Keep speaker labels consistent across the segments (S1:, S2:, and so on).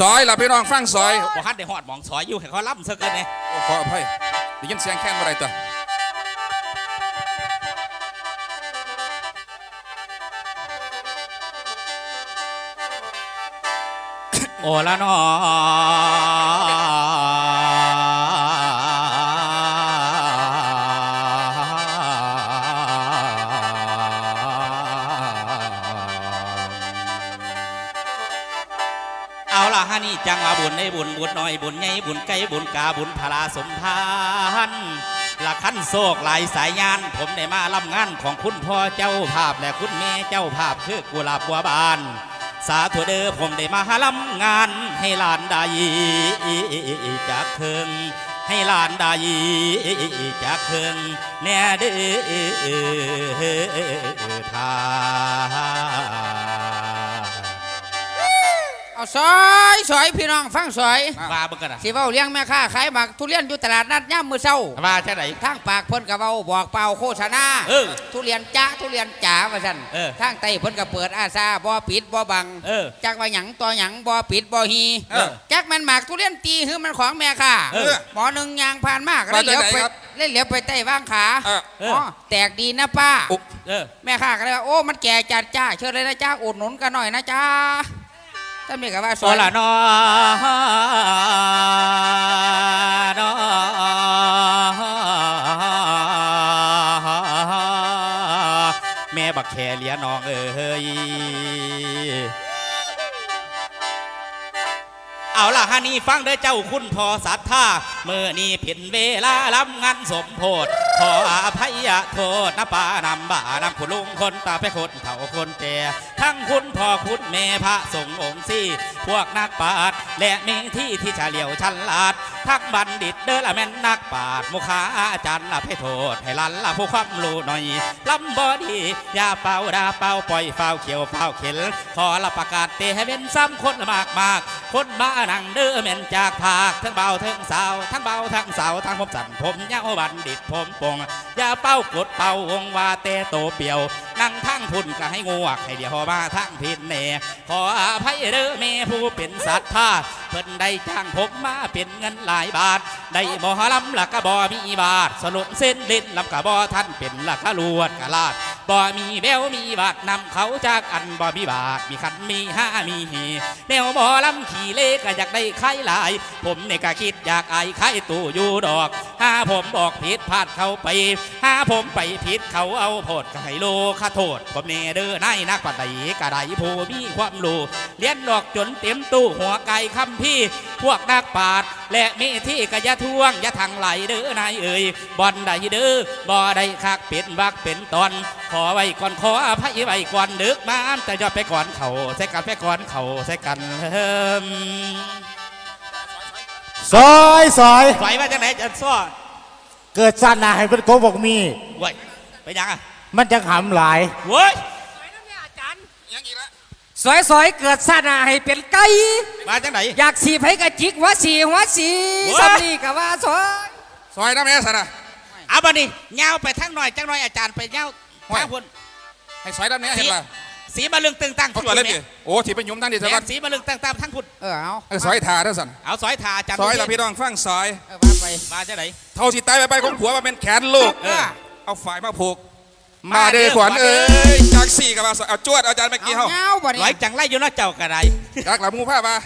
S1: ซอยล่ะพี่น้องฟังซอย
S2: บ่ฮัดได้ฮอดหมองซอยอยู่ให้เขาล่ำซะเกินเนี่ย
S1: โอ้ขออภัยได้ยินเสียงแค้นบ่ได้ตัว
S2: โอละนอ จังว่าบุญในบุญบุญน้อยบุญใหญ่บุญไก่บุญกาบุญพลาสมทานหละขั้นโศกหลายสายยาน ผมได้มาล่ำงานของคุณพ่อเจ้าภาพและคุณแม่เจ้าภาพคือกุหลาบบัวบาน สาธุเด้อผมได้มาลำงานให้หลานได้จากเคิงให้หลานได้จากเคิงแน่เด้อทา
S3: เอาซอยซอยพี่น้องฟังซอย
S2: ว่าเบิ่งกันนะ
S3: สิเว้าเลี้ยงแม่ค้าขายหมากทุเรียนอยู่ตลาดนัดย่ามมื้อเช้า
S2: ว่าใช่ไหน
S3: ทางปากเพิ่นก็เว้าบอกเป่าโฆษณา
S2: เออ
S3: ทุเรียนจ้าทุเรียนจ๋าว่าซั่น
S2: เออ
S3: ทางใต้เพิ่นก็เปิดอาซาบ่ปิดบ่บัง
S2: เออ
S3: จักว่าหยังต่อหยังบ่ปิดบ่ฮี
S1: เออ
S3: จักแมันหมากทุเรียนตีคือมันของแม่ค้า
S2: เออ
S3: หมอหนึงยางผ่านมาก
S1: มา
S3: แล้วเหลียว
S1: จากไหน
S3: ไป
S1: ครับ
S3: แล้วเหลียวไปใต้ว่างขา
S1: เออ
S2: เออ
S3: อ๋อแตกดีนะป้า
S1: อุ๊
S2: เออ
S3: แม่ค้าก็เลยว่าโอ้มันแก่จัดจ้าเชิญเลยนะจ้าอุดหนุนกันหน่อยนะจ้า ถ้ามีกับว่า
S2: โซละนอนอแม่บักแคเลียน้องเอ้ยเอาล่ะฮะนี่ฟังเด้อเจ้าคุณพอศรัทธาเมื่อนี่เพ็นเวลาลำงานสมโพธ ขออภัยโทษนะป้านำบ่านำคุณลุงคนตาไปคนเฒ่าคนแก่ทั้งคุณพ่อคุณแม่พระสงฆ์องค์สี่ พวกนักปราชญ์และมีที่ที่เฉลียวฉลาด ทั้งบัณฑิตเด้อละแม่นนักปราชญ์มุขาอาจารย์ละให้โทษ ให้ลันละผู้ความรู้หน่อยลำบอดีอย่าเป่าดาเป่าปล่อยเฝ้าเขียวเฝ้าเข็นขอละประกาศเตให้เป็นซ้ำคนมากมาก คนมานังเด้อแม่นจากภาคทั้งเบาทั้งสาวทั้งเบาทั้งสาวทั้งผมสั่นผมเย้าบัณฑิตผมปงอย่าเป้ากดเป่าวงว่าเตโตเปียว นั่งทั้งพุ่นก็ให้งวกให้เดียวมาทั้งพินเนขออภัยเด้อแม่ผู้เป็นสัตว์ท่าเพิ่นได้จ้างผมมาเป็นเงินหลายบาท ได้บ่อลำละก็บ่มีบาทสลุนเส้นเล่นลำกะบ่ท่านเป็นละก็ลวดกะลาด บ่มีแววมีบาทนำเขาจากอันบ่มีบาทมีคันมีห้ามีหีแนวบ่ลำขี่เลก็อยากได้ไข่หลาย ผมเนี่ยก็คิดอยากไอไข่ตู้อยู่ดอกถ้าผมบอกผิดพลาดเขาไปถ้าผมไปผิดเขาเอาโพดก็ให้โลค่าโทษ ผมเนเด้อนายนักปัดไดกระไดผู้มีความรู้เลี้ยนดอกจนเต็มตู้หัวไก่คำพี่ พวกนักปราดและมีที่กะยะท่วงอยะทางไหลเด้อนายเอ่ยบอนใดเด้อบ่ได้คักเป็นบักเป็นตอน ขอไว้ก่อนขออภัยไว้ก่อนดึกมาอันแต่ยอดไปก่อนเขาใส่กันไปก่อนเขาใส่กันเฮิม
S4: ซอยซอย
S2: ไหวว่าจังไหนจะซ้อ
S4: เกิดชาติหนาให้เป็นโกบอกมี
S2: เว้ยไปยังอะ
S4: มันจะหำหลาย
S2: เว้ย
S1: ยังอีกแล้ว
S5: สวยสวยๆเกิดซาหนาให้เป็นไก่
S2: มาจังไหน
S5: อยากสีไผกะจิกหัวสีหัวสี
S2: โอ้ย
S5: สำนีกะว่าสวย
S1: ซอยน้ำแม่สันนะ
S2: เอาบันนี้เงาไปทั้งหน่อยจังหน่อยอาจารย์ไปเงา
S1: โอ้ย
S2: ทางพุ่น
S1: ให้ซอยน้ำแม่เห็นป่ะ
S2: สีมาลึงตึงตั้ง
S1: เขาตัวเล่นดิโอ้ที่ไปยุ่มตั้งดิ
S2: แห
S1: สักวัน
S2: สีมาลึงตึงตั้งทั้งพุ่น
S3: เออเอา
S1: ให้ซอยถาเด้อสัน
S2: เอาสอยถาอาจารย์
S1: ซอยล่ะ
S2: บุญ
S1: พี่น้องฟังซอย
S3: เออว่าไป
S2: มาจังไหน
S1: เท่าที่ตายไปไปของผัวมาเป็นแขนลูก
S2: เออ
S1: เอาฝ่ายมาผูก
S2: มา
S1: มาเด้อ
S2: เด้อ
S1: ขวัญ
S2: ขวัญ
S1: เอ้
S2: เอ้
S1: ยจากสี่กับมาสเอาจวดเอาจารย์เมื่อกี้
S3: เอา
S1: เฮา
S3: เงาบ่
S2: ร้อย
S3: นี่
S2: จังไรอยู่เนาะเจ้ากระไร
S1: จากหลังมูผ้ามา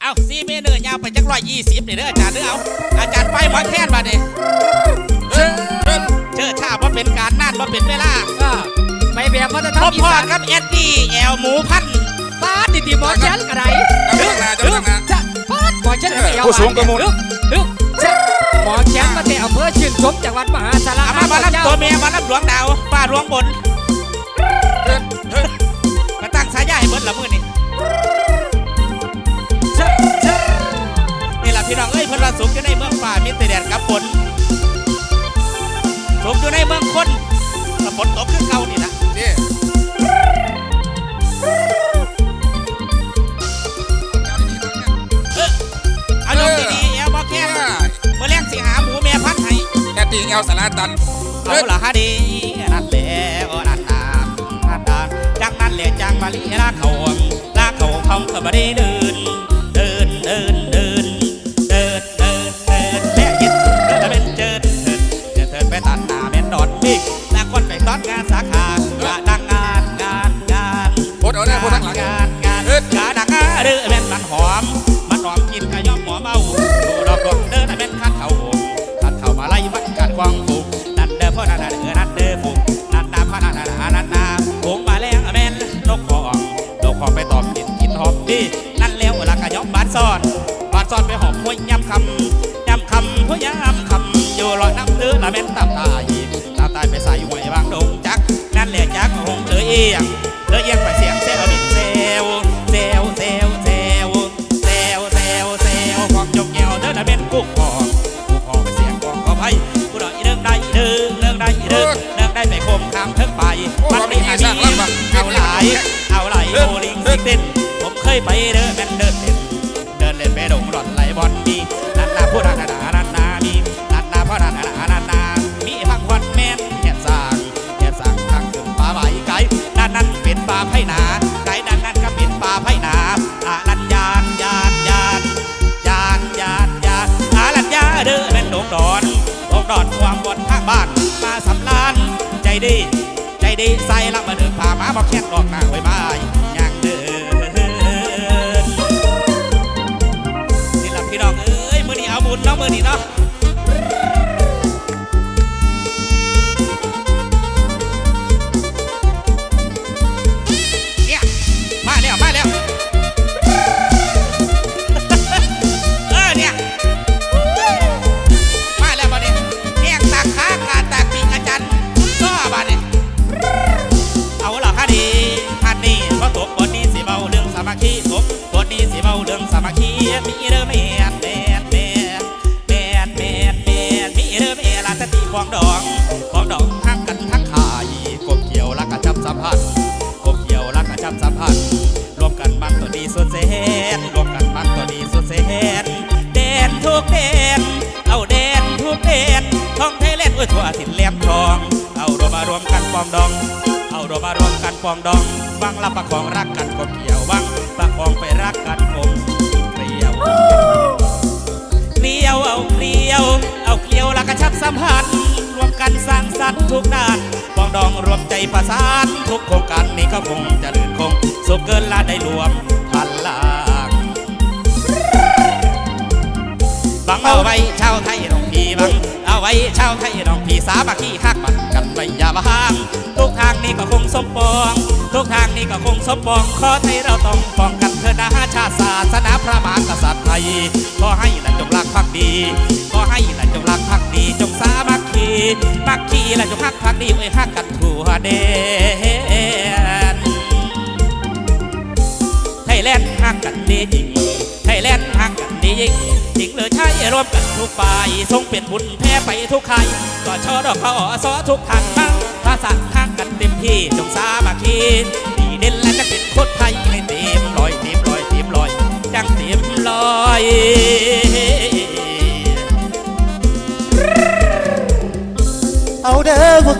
S2: เอาสีเมเนอร์ยาวไปจังร้อยยี่สิบเนี่ยเด้ออาจารย์เด้อเอาอาจารย์ไปหมอแค้นมาเนี่ย
S1: เอ้ยเอ้ย
S2: เชิดชาว่าเป็นการนั่นว่าเป็นเวลา
S5: เออไปแบบวัฒนธร
S2: พ
S5: ร
S2: บ
S5: มอี
S2: พ่อ
S5: สาน
S2: กับเอ็ดดี้แอลหมูพันธุ์
S5: ป้าดดิติหมอแชนกระไร
S1: เจ้าหน้าเจ้าหน้า
S5: จะป้าดหมอแชนกระไร
S1: ผู้สูงกว่าหมู่
S5: ฮึฮึจะห มอแชนมาแต่อำเภอชื่นชมจังหวัดมหาสาร
S2: เอา
S5: คา
S2: มา
S5: ม
S2: มารับ
S5: เจ้า
S2: ตัวเมียมารับหลวงดาวป้าหลวงบน
S1: เอ้ยเอ้ย
S2: มาตั้งสายใหญ่เบิดละมือนี่
S5: จะจะ
S2: นี่แหละพี่น้องเอ้ยเพิ่นว่าสุขอยู่ใน เงาสารา
S1: ตัน
S2: เอาละฮะดีนั่นแหละอนั่นนามนั่นนานจังนั่นแหละจังมาลีลาเขาลาเขาเขาเขาบ่ได้เดือ ซ่อนบาดซ่อนไปหอมห้วยย้ำคำย้ำคำห้วยย้ำคำอยู่ลอยน้ำเลือละแม่นตามตายตามตายไปใส่ห้วยบางดงจัก นั่นแหละจักหงเลยเอียงเลยเอียงไปเสียงเซลบินเซลเซลเซลเซลเซลเซลเซลความจงเงียวเด้อละแม่นกุ๊กพองกุ๊กพองไปเสียงกองขอไพ่กูดอกอีเรื่องได้อีเด้อเรื่องได้อีเด้อเรื่องได้ไปโคมข้ามเทิงไปมันไม่หามีเอาหลายเอาไหลโบลิงสิเต้นผมเคยไปเด้อแม่นเดินเล่น ดี ใจดีใส่ละมาเดินพามาบอกแค่ดออกหน้าไว้บาย พันธ์กบเกี่ยวรักกระชับสัมพันธ์รวมกันมันตัวดีสุดเสนรวมกันมันตัวดีสุดเสนแดนทุกแดนเอาแดนทุกแดนท่องไทยเล่นอุ้ยทั่วถิ่นแหลมทอง เอารวมมารวมกันปองดอง เอารวมมารวมกันปองดองวังละประคองรักกันกบเกี่ยววังประคองไปรักกันกลมเกลียวเกลียวเอาเกลียว เอาเกลียวและกระชับสัมพันธ์ กันสร้างสรรค์ทุกด้านปองดองรวมใจประสานทุกโครงการนี้ก็คงจะลื่นคง สุขเกินละได้รวมพันลางบังเอาไว้ชาวไทยน้องพี่บังเอาไว้ชาวไทยน้องพี่สามัคคีฮักบันกันไว้อย่ามาห่างทุกทางนี้ก็คงสมปอง ทุกทางนี้ก็คงสมปอง ขอไทยเราต้องป้องกันเถิดนะชาติศาสนาพระมหากษัตริย์ไทยขอให้ละจงรักภักดีขอให้ละจงรักภักดีจงสาม คคีมัคคีละจงฮักพักดีไว้ฮักกันทั่วเดนไทยแลนด์ฮักกันดีจริงไทยแลนด์ฮักกันดีจริงจริงเลยใช่รวมกันทุกฝ่ายทรงเป็นบุญแพ้ไปทุกใครก็ชอดอกเขาอสอทุกทางทั้งภาษาฮักกันเต็มที่จงสามัคคี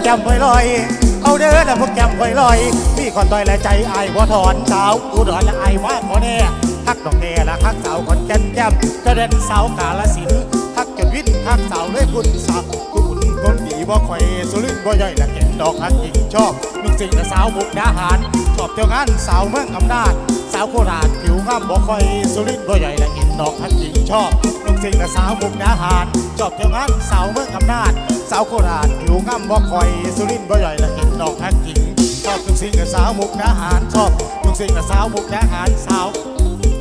S2: จำ
S4: ไว้ลอย เอาเด้อนะพวกจำไว้ลอยมีคอนต่อยและใจไอ้บ่ถอนสาวอุดรและไอ้ว่าขอแน่ฮักดอกแน่ละฮักสาวคนแก่นแก้มกระเด็นสาวกาลสินฮักจนวินฮักสาวเลยคุณสาวคุ บ่คอยสุรินบ่ย่อยและเห็นดอกฮักหญิงชอบนุ่งสิ่งและสาวบุกดาหาร ชอบเที่ยวงานสาวเมืองอำนาจ สาวโคราชผิวงามบ่คอยสุรินบ่ย่อยและเห็นดอกฮักหญิงชอบนุ่งสิ่งและสาวบุกดาหาร ชอบเที่ยวงานสาวเมืองอำนาจ สาวโคราชผิวงามบ่คอยสุรินบ่ย่อยและเห็นดอกฮักหญิงชอบทุกสิ่งกับสาวมุกดาหารชอบทุกสิ่งกับสาวมุกดาหารสาว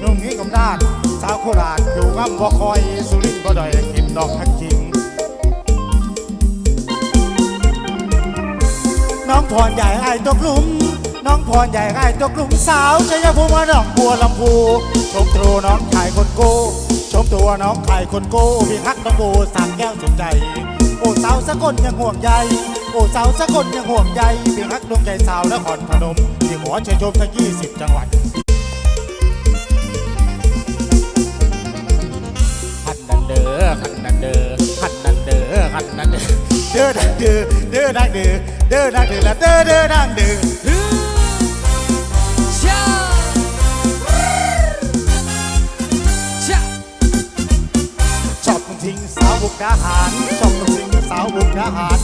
S4: นุ่งนี้กำนาจสาวโคราชอยู่งำบ่คอยสุรินทร์บ่อยเห็นดอกฮักจริง น้องพรใหญ่ไอ้ตกลุม น้องพรใหญ่ไอ้ตกลุมสาวชัยภูมิน้องบัวลำพูชมตรูน้องชายคนโกชมตัวน้องชายคนโกพี่ฮักน้องโบสามแก้วสุใจ โอ้สาวสกลยังห่วงใยโอ้สาวสกลยังห่วงใยพี่ฮักดวงใจสาวนครพนมที่ขอเชิญชมทั้ง20จังหวัดขันนันเด้อขันนันเด้อขันนันเด้อขันนันเด้อ เด้อดังเด้อเด้อดังเด้อเด้อดังเด้อละเด้อเด้อดังเด้อ
S5: ชาชา
S4: ชอบจริงสาวบุกดาหารชอบจริงสาวบุกดาหาร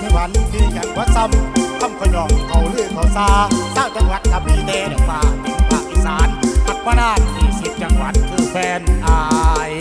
S4: มีวันดีกันวัดซ้ำคำขยองเขาเลื่อเขาซาสร้าวจังหวัดกระบี่เตะเดฟ้าติงภาคอีสานหักมานาที่สิบจังหวัดคือแฟนอาย